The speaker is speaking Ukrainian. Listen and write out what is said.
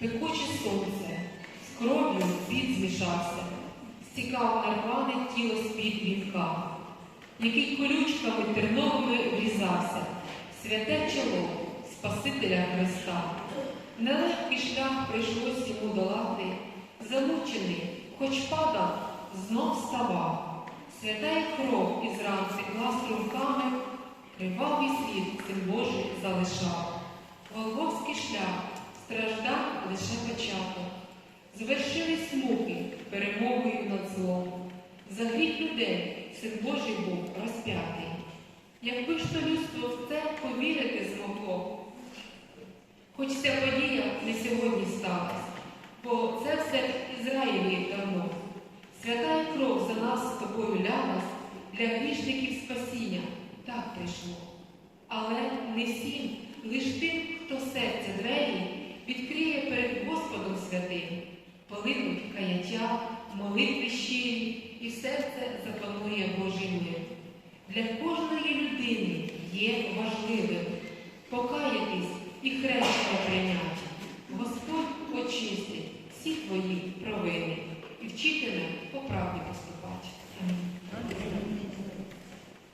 пекуче сонце, з кров'ю під змішався, стікав на рване тіло з-під вінка, який колючками терновими врізався, святе чоло Спасителя Христа. Нелегкий шлях прийшлось йому долати, замучений, хоч падав, знов вставав. Свята й кров із ран текла струмками, кривавий слід син Божий залишав. Голгофський шлях страждав лише початок. Звершились муки перемогою над злом. За гріх людей син Божий був розп'ятий. Якби ж то людство в це повірити змогло, Хоч ця подія не сьогодні сталася, бо це все в Ізраїлі давно. Свята і кров за нас з тобою лялась, для грішників спасіння так прийшло. Але не всім, лиш тим, хто серця двері полинуть каяття, молитви щирі, і серце запанує Божий мир. Для кожної людини є важливим покаятись і хрещення прийняти. Господь очистить всі твої провини і вчитиме по правді.